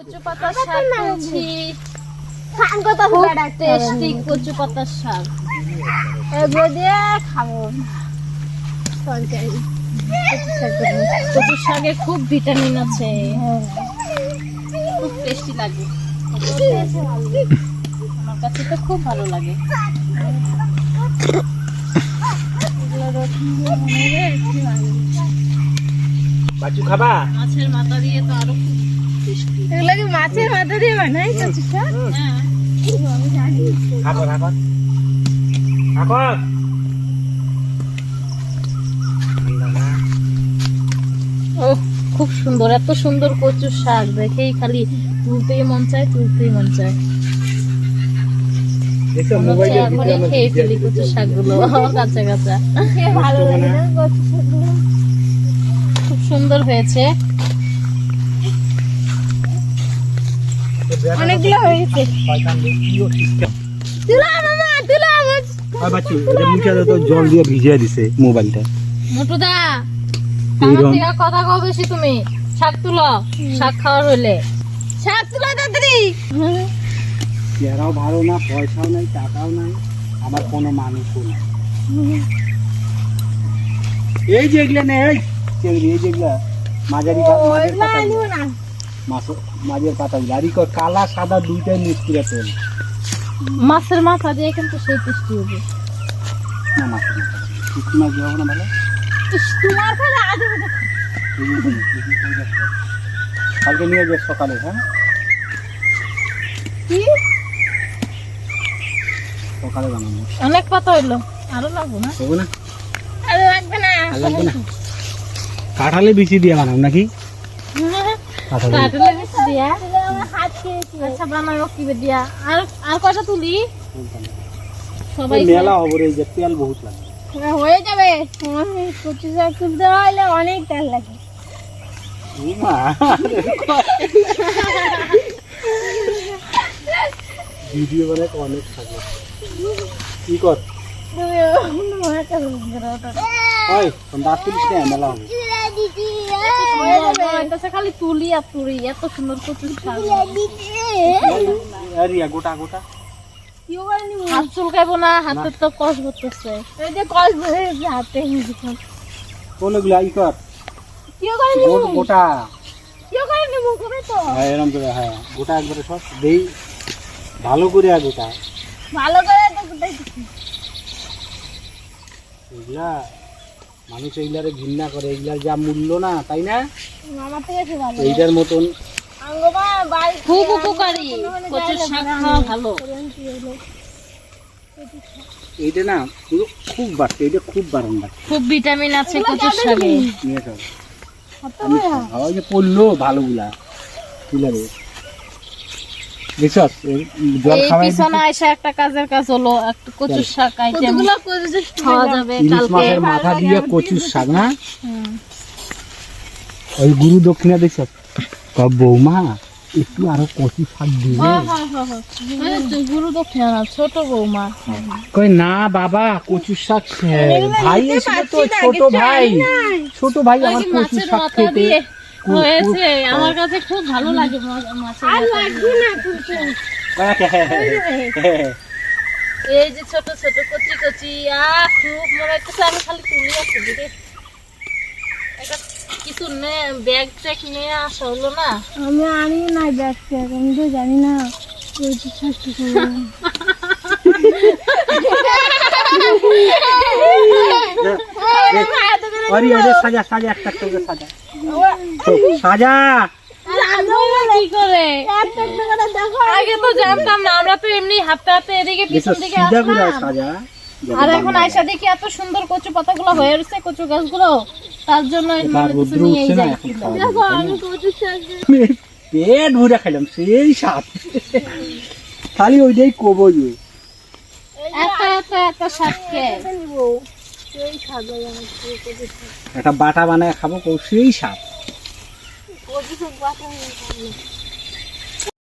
কচু পাতার শাক খুব টেস্টি কচু পাতার শাক। এগুলো দিয়ে খাব। তরকারি। কচু শাকে খুব ভিটামিন আছে। খুব টেস্টি লাগে। আমার কাছে তো খুব ভালো লাগে। বাচু খাবা? মাছের মাথা দিয়ে তো আরও খুব এগুলো কি মাছের মাথা দিয়ে বানাই হ্যাঁ খাব খাব খাব ও খুব সুন্দর এত সুন্দর কচুর শাক দেখেই খালি তুলতেই মন চায় তুলতেই মন চায়। খেয়ে ফেলি কচুর শাকগুলো কাঁচা কাঁচা। ভালো লাগে খুব সুন্দর হয়েছে। অনেকগুলো জল দিয়ে ভিজিয়ে দিছে মোবাইলটা। মোটুদা কথা কও বেশি তুমি। শাক তুলো শাক খাওয়ার হইলে। শাক তুলা চেহারাও ভালো না পয়সাও নাই টাকাও নাই আমার কোনো মানুষও নাই। এই যে এগুলা নেই এই যেগুলা মাঝারি মাঝের ওইগুলো পাতা আনিও মাছ- মাঝের পাতা আর ই কালা সাদা দুইটাই মিক্স করে তেল মাছের মাথা দিয়ে কিন্তু সেই টেস্টি হবে। না মাছের মাথা শুকনো মাছ দিয়ে হবে না ভালো তোমার খালি আগে কালকে নিয়ে যাবে সকালে হ্যাঁ? কি? সকালে বানাবো। অনেক পাতা হইল। আরও লাগবো না? হবে না? আরে লাগবে না। আর লাগবে না? কাঁঠালে বিচি দিয়ে বানাবো নাকি? মেলা হবে যে তেল বহুত লাগে। হ্যাঁ, হয়ে যাবে। আমি তুলতে হলে অনেক তেল লাগে। ভিডিও মানে অনেক থাকে। কি কর? ওই দাঁত তুলিস না মেলা হবে হয়ে যাবে আমার কাছে খালি তুলি আর তুলি এত সুন্দর কচুর গোটা গোটা। হাত চুলকাইবো না হাতের তো কষ করতেছে এই যে ভরে গেছে হাতে। কোনগুলো ই কর? কেউ করেনি গোট- গোটা। করেনি মুখ হবে তো। হ্যাঁ এরকম করে হ্যাঁ গোটা একবারে সব দেই। ভালো করে আর গোটা। ভালো করে তো এগুলা মানুষ এগুলারে ঘৃণা করে এগুলার যা মূল্য না তাই না? এইটার মতন। খুব উপকারী। কচুর শাক খাওয়া ভালো। এইটা না পুরো খুব বাড়ছে এইটা খুব বাড়ন বাড়ছে খুব ভিটামিন আছে কচুর শাকে। নিয়ে চল আমি খাওয়া যে পড়ল ভালোগুলা। তুলারে দেখছস এই জল খাওয়াই পিছনে আইসা একটা কাজের কাজ হলো একটা কচুর শাক আইটেম। কতগুলো কচু খাওয়া যাবে কালকে। মাথা দিয়ে কচুর শাক না? ওই গুরু দক্ষিণা দেখছস কব বৌমা একটু আরও কচু শাক দিবে হ্যাঁ, হ্যাঁ, হ্যাঁ, হ্যাঁ। গুরু দক্ষিণা না, ছোট বৌমা। কই না বাবা কচুর শাক ভাই এসে তো ছোট ভাই। ছোট ভাই আমার যে কচুর শাক খেতে। হয়েছে আমার কাছে খুব ভালো লাগে আর লাগবে না এই যে ছোট ছোট কচি কচি আ খুব মনে হচ্ছে আমি খালি তুলি আসছি দিদি কিছু নে ব্যাগ ট্যাগ নিয়ে আসা হলো না? আমি আনি না ব্যাগটা আমি তো জানি না। করব। আরে আরে সাজা সাজা একটা একটা করে সাজা। সাজা। কি করে একটা একটা করে দেখো আগে তো জানতাম না আমরা তো এমনি হাতে হাতে এদিকে পিছন দিকে সিধা করে আসতাম সাজা। আর এখন আয়সা দেখি এত সুন্দর কচু পাতাগুলো হয়ে রয়েছে কচু গাছগুলো। তার জন্য পেট ভরে খাইলাম সেই স্বাদ। খালি ওইটাই কবো যে। এত এত এত একটা বাটা বানায় খাব সেই স্বাদ